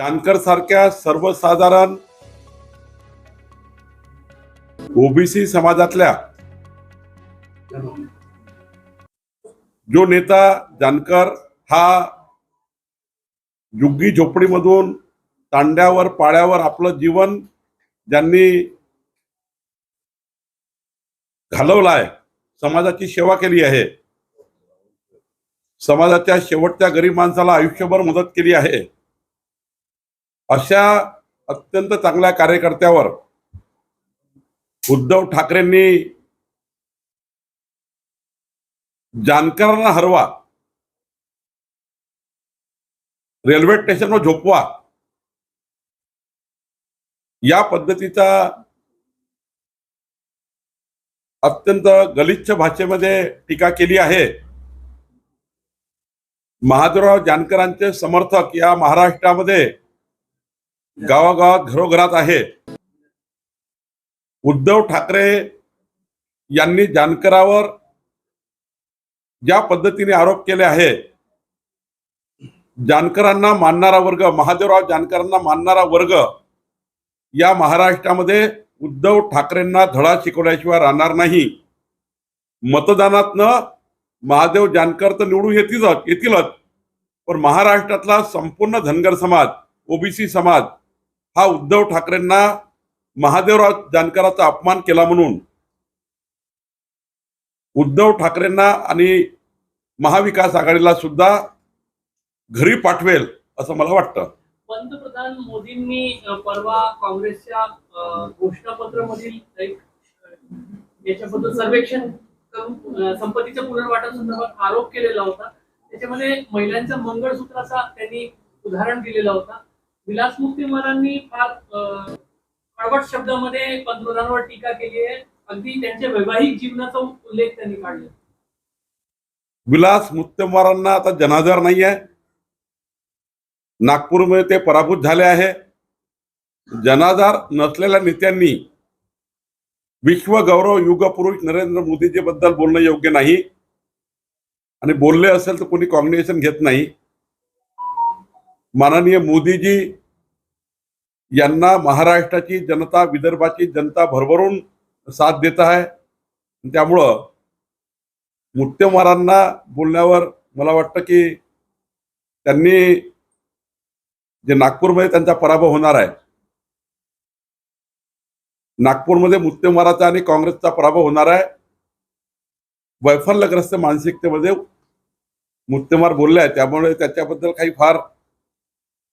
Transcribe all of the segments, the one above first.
जानकर सारख्या सर्वसाधारण ओबीसी समाजातल्या जो नेता जानकर हा झुग्गी झोपडीमधून तांड्यावर पाळ्यावर आपलं जीवन ज्यांनी घालवलाय समाजाची सेवा केली आहे समाजाच्या शेवटच्या गरीब माणसाला आयुष्यभर मदत केली आहे अशा अत्यंत चांगल्या कार्यकर्त्यावर उद्धव ठाकरेंनी जानकरांना हरवा रेल्वे स्टेशनवर झोपवा या पद्धतीचा अत्यंत गलिच्छ भाषेमध्ये टीका केली आहे. महादेवराव जानकरांचे समर्थक या महाराष्ट्रामध्ये गावागावात घरोघरात आहे. उद्धव ठाकरे यांनी जानकरावर ज्या पद्धतीने आरोप केले आहे जानकरांना मानणारा वर्ग महादेवराव जानकरांना मानणारा वर्ग या महाराष्ट्रामध्ये उद्धव ठाकरेंना धडा शिकवल्याशिवाय राहणार नाही. मतदानातनं महादेव जानकर तर निवडून येतीलच येतीलच. पण महाराष्ट्रातला संपूर्ण धनगर समाज ओबीसी समाज हा उद्धव ठाकरेंना महादेवराव जानकराचा अपमान केला म्हणून उद्धव ठाकरेंना आणि महाविकास आघाडीला सुद्धा घरी पाठवेल असं मला वाटतं. पंतप्रधान मोदींनी परवा काँग्रेसच्या घोषणापत्र घोषणापत्रामधील एक याच्याबद्दल सर्वेक्षण करून संपत्तीच्या पुनर्वाटप संदर्भात आरोप केलेला होता. त्याच्यामध्ये महिलांच्या मंगळसूत्राचा त्यांनी उदाहरण दिलेला होता. विलास मुक्तीमारांनी फार कडवट शब्दामध्ये पंतप्रधानांवर टीका केली आहे. अगदी त्यांच्या वैवाहिक जीवनाचा उल्लेख त्यांनी काढला विलास मुत्तेमवारांना आता जनाधार नाही आहे नागपूरमध्ये ते पराभूत झाले आहे. जनाधार नसलेल्या नेत्यांनी विश्व गौरव युग पुरुष नरेंद्र मोदीजी बद्दल बोलणं योग्य नाही. आणि बोलले असेल तर कोणी कॉम्बिनेशन घेत नाही. माननीय मोदीजी यांना महाराष्ट्राची जनता विदर्भाची जनता भरभरून साथ देत आहे. त्यामुळं मुत्तेमारांना बोलण्यावर मला वाटतं की त्यांनी जे नागपूरमध्ये त्यांचा पराभव होणार आहे नागपूरमध्ये मुत्तेमाराचा आणि काँग्रेसचा पराभव होणार आहे. वैफल्यग्रस्त मानसिकतेमध्ये मुत्तेमार बोलले आहे त्यामुळे त्याच्याबद्दल काही फार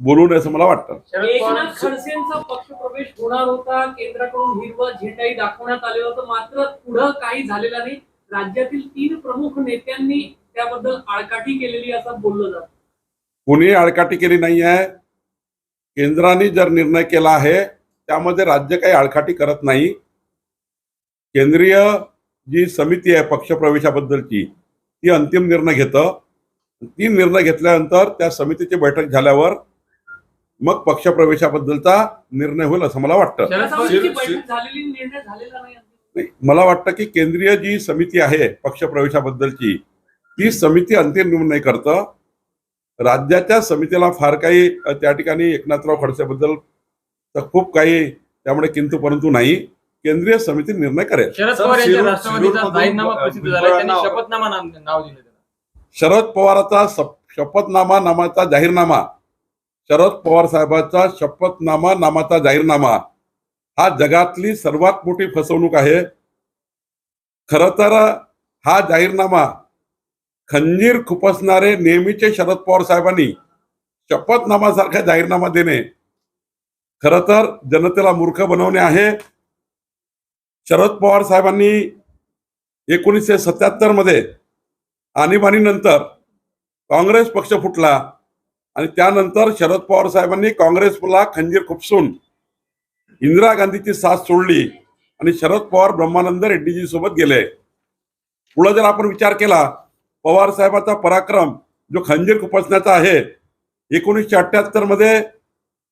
बोलू नये असं मला वाटतं. एकनाथ खडसेंचा पक्षप्रवेश होणार होता. केंद्राकडून हिरवा झेंडाही दाखवण्यात आलेला होता. मात्र पुढं काही झालेलं नाही. राज्यातील तीन प्रमुख नेत्यांनी त्याबद्दल आळकाठी केलेली असं बोललं जात. कोणी आडकाठी केली नाही आहे? केंद्राने जर निर्णय केला आहे त्यामध्ये राज्य काही आडकाठी करत नाही. केंद्रीय जी समिती आहे पक्षप्रवेशाबद्दलची ती अंतिम निर्णय घेतं. ती निर्णय घेतल्यानंतर त्या समितीची बैठक झाल्यावर मग पक्षप्रवेशाबद्दलचा निर्णय होईल असं मला वाटतं. त्या समितीची बैठक झालेली निर्णय झालेला नाही नाही, मला वाटतं की केंद्रीय जी समिती आहे पक्षप्रवेशाबद्दलची ती समिती अंतिम निर्णय करतं. राज्याच्या समितीला फार काही त्या ठिकाणी एकनाथराव खडसेबद्दल तर खूप काही त्यामुळे किंतु परंतु नाही. केंद्रीय समिती निर्णय करेल. शरद पवाराचा शपथनामा नामाचा जाहीरनामा शरद पवार साहेबांचा शपथनामा नामाचा जाहीरनामा. हा जगातली सर्वात मोठी फसवणूक आहे. खर तर हा जाहीरनामा खंजीर खुपसणारे नेहमीचे शरद पवार साहेबांनी शपथनामासारखा जाहीरनामा देणे. खर तर जनतेला मूर्ख बनवणे आहे. शरद पवार साहेबांनी एकोणीसशे सत्याहत्तरमध्ये आणीबाणीनंतर काँग्रेस पक्ष फुटला. आणि त्यानंतर शरद पवार साहेबांनी काँग्रेसला खंजीर खुपसून इंदिरा गांधीची साथ सोडली आणि शरद पवार ब्रह्मानंद रेड्डीजी सोबत गेले. पुढे जर आपण विचार केला पवार साहेबाचा पराक्रम जो खंजीर खुपसण्याचा आहे एकोणीसशे अठ्याहत्तरमध्ये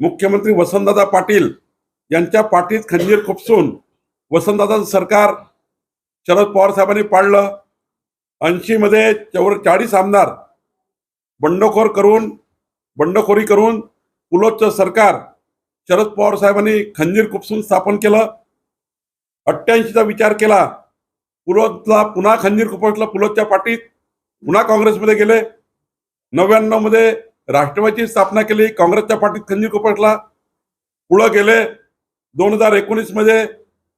मुख्यमंत्री वसंतदादा पाटील यांच्या पाठीत खंजीर खुपसून वसंतदादाचं सरकार शरद पवार साहेबांनी पाडलं. ऐंशी मध्ये चौर चाळीस आमदार बंडखोर करून बंडखोरी करून पुलोचं सरकार शरद पवार साहेबांनी खंजीर खुपसून स्थापन केलं. अठ्ठ्याऐंशीचा विचार केला. पुलोतला पुन्हा खंजीर खुपसला पुलोतच्या पाठीत पुन्हा काँग्रेसमध्ये गेले. नव्याण्णवमध्ये राष्ट्रवादीची स्थापना केली. काँग्रेसच्या पाठीत खंजीर खुपसला पुढं गेले. दोन हजार एकोणीसमध्ये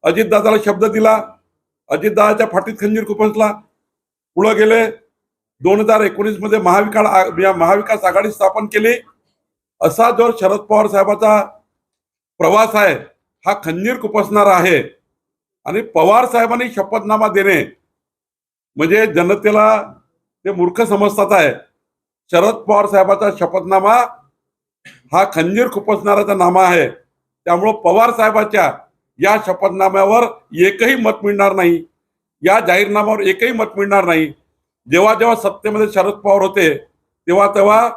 अजितदादाला शब्द दिला. अजितदादाच्या फाटीत खंजीर खुपसला पुढं गेले. दोन हजार एकोणीसमध्ये महाविकास महाविकास आघाडी स्थापन केली. असा जो शरद पवार साहेबाचा प्रवास आहे हा खंजीर खुपसणारा आहे. आणि पवार साहेबांनी शपथनामा देणे म्हणजे जनतेला ते मूर्ख समजतात आहे. शरद पवार साहेबाचा शपथनामा हा खंजीर खुपसणाराचा नामा आहे. त्यामुळं पवार साहेबाच्या या शपथनाम्यावर एकही मत मिळणार नाही. या जाहीरनाम्यावर एकही मत मिळणार नाही. जेव्हा जेव्हा सत्तेमध्ये शरद पवार होते तेव्हा तेव्हा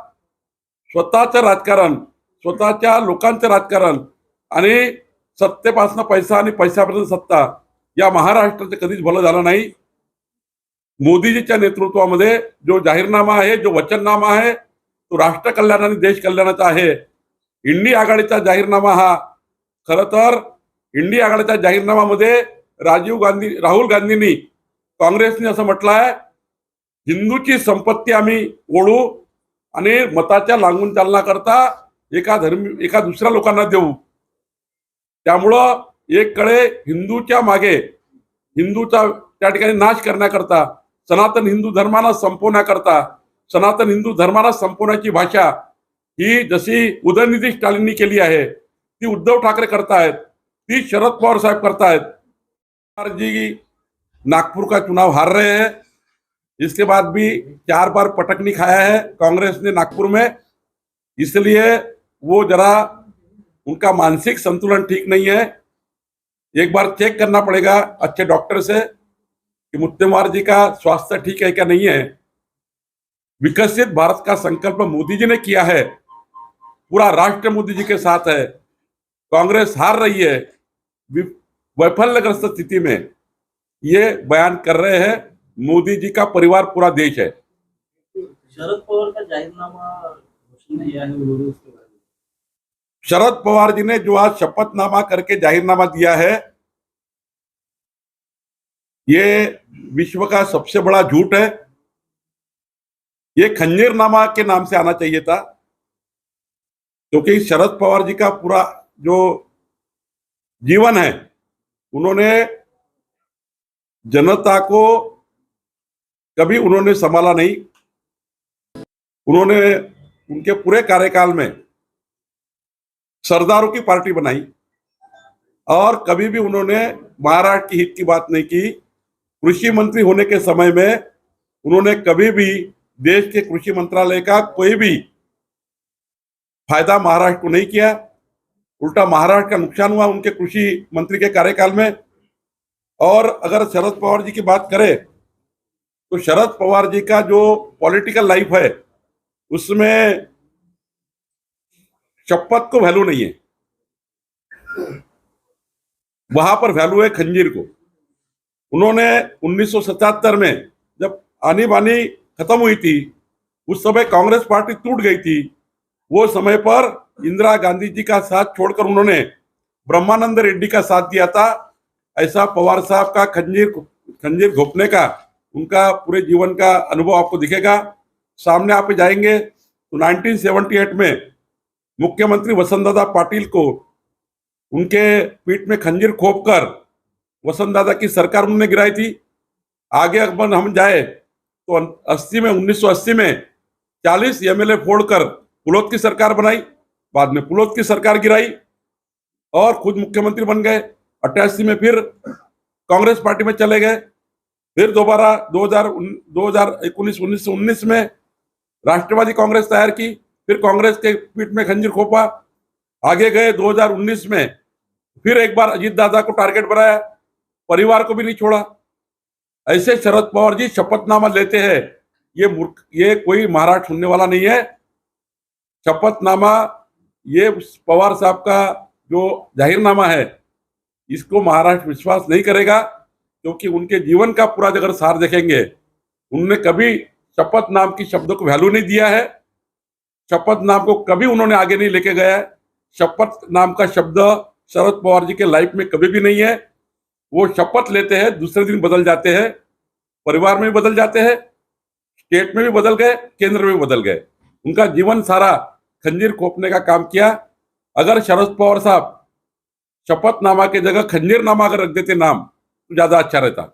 स्वतःचं राजकारण स्वतःच्या लोकांचं राजकारण आणि सत्तेपासून पैसा आणि पैशापर्यंत सत्ता या महाराष्ट्राचं कधीच भलं झालं नाही. मोदीजीच्या नेतृत्वामध्ये जो जाहीरनामा आहे जो वचननामा आहे तो राष्ट्र कल्याण आणि देश कल्याणाचा आहे. इंडी आघाडीचा जाहीरनामा हा खर तर इंडी आघाडीच्या जाहीरनामामध्ये राजीव गांधी राहुल गांधींनी काँग्रेसने असं म्हटलं आहे हिंदूची संपत्ती आम्ही ओढू आणि मताच्या लागून चालना करता एका धर्मी एका दुसऱ्या लोकांना देऊ. त्यामुळं एक कळे हिंदूच्या मागे हिंदूचा त्या ठिकाणी नाश करण्याकरता सनातन हिंदू धर्माला संपवण्याकरता सनातन हिंदू धर्माला संपवण्याची भाषा ही जशी उदयनिधी स्टालिननी केली आहे ती उद्धव ठाकरे करतायत ती शरद पवार साहब करतायत. नागपूर जी नागपुर का चुनाव हार रहे हैं इसके बाद भी चार बार पटक पटकनी खाया है कांग्रेस ने नागपुर में। इसलिए वो जरा उनका मानसिक संतुलन ठीक नहीं है। एक बार चेक करना पड़ेगा अच्छे डॉक्टर से कि मुत्तेमार जी का स्वास्थ्य ठीक है क्या नहीं है। विकसित भारत का संकल्प मोदी जी ने किया है। पूरा राष्ट्र मोदी जी के साथ है। कांग्रेस हार रही है। वैफल्यग्रस्त स्थिति में ये बयान कर रहे हैं। मोदी जी का परिवार पूरा देश है। शरद पवार का जाहीरनामा है शरद पवार जी ने जो आज शपथनामा करके जाहिरनामा दिया है ये विश्व का सबसे बड़ा झूठ है। ये खंजीरनामा के नाम से आना चाहिए था क्योंकि तो शरद पवार जी का पूरा जो जीवन है उन्होंने जनता को कभी उन्होंने संभाला नहीं। उन्होंने उनके पूरे कार्यकाल में सरदारों की पार्टी बनाई और कभी भी उन्होंने महाराष्ट्र की हित की बात नहीं की। कृषि मंत्री होने के समय में उन्होंने कभी भी देश के कृषि मंत्रालय का कोई भी फ़ायदा महाराष्ट्र को नहीं किया। उल्टा महाराष्ट्र का नुकसान हुआ उनके कृषि मंत्री के कार्यकाल में। और अगर शरद पवार जी की बात करें तो शरद पवार जी का जो पॉलिटिकल लाइफ है, उसमें शपथ को वैल्यू नहीं है। वहाँ पर वैल्यू है खंजीर को। उन्होंने 1977 में जब आनी बानी खत्म हुई थी, उस समय कांग्रेस पार्टी टूट गई थी। वो समय पर इंदिरा गांधी जी का साथ छोड़कर उन्होंने ब्रह्मानंद रेड्डी का साथ दिया था। ऐसा पवार साहब का खंजीर खंजीर घोपने का उनका पूरे जीवन का अनुभव आपको दिखेगा। सामने आप जाएँगे तो 1978 में मुख्यमंत्री वसंतदादा पाटिल को उनके पीठ में खंजीर खोप कर वसंतदादा की सरकार उन्होंने गिराई थी। आगे अगर हम जाए तो 80 में 1980 में 40 एमएलए फोड़कर पुलोत की सरकार बनाई, बाद में पुलोत की सरकार गिराई और खुद मुख्यमंत्री बन गए। अट्ठासी में फिर कांग्रेस पार्टी में चले गए। फिर दोबारा 2000 2019 19 में राष्ट्रवादी कांग्रेस तैयार की, फिर कांग्रेस के पीठ में खंजीर खोपा, आगे गए 2019 में, फिर एक बार अजीत दादा को टारगेट बनाया, परिवार को भी नहीं छोड़ा। ऐसे शरद पवार जी शपथनामा लेते हैं, ये मूर्ख, ये कोई महाराज सुनने वाला नहीं है। शपथनामा, ये पवार साहब का जो जाहिरनामा है, इसको महाराष्ट्र विश्वास नहीं करेगा। क्योंकि उनके जीवन का पूरा अगर सार देखेंगे उन्होंने कभी शपथ नाम की शब्द को वैल्यू नहीं दिया है। शपथ नाम को कभी उन्होंने आगे नहीं लेके गया है। शपथ नाम का शब्द शरद पवार जी के लाइफ में कभी भी नहीं है। वो शपथ लेते हैं, दूसरे दिन बदल जाते हैं, परिवार में भी बदल जाते हैं स्टेट में भी बदल गए, केंद्र में भी बदल गए। उनका जीवन सारा खंजीर खोपने का काम किया। अगर शरद पवार साहब शपथनामा की जगह खंजीरनामा अगर रख देते नाम Radar Charreta.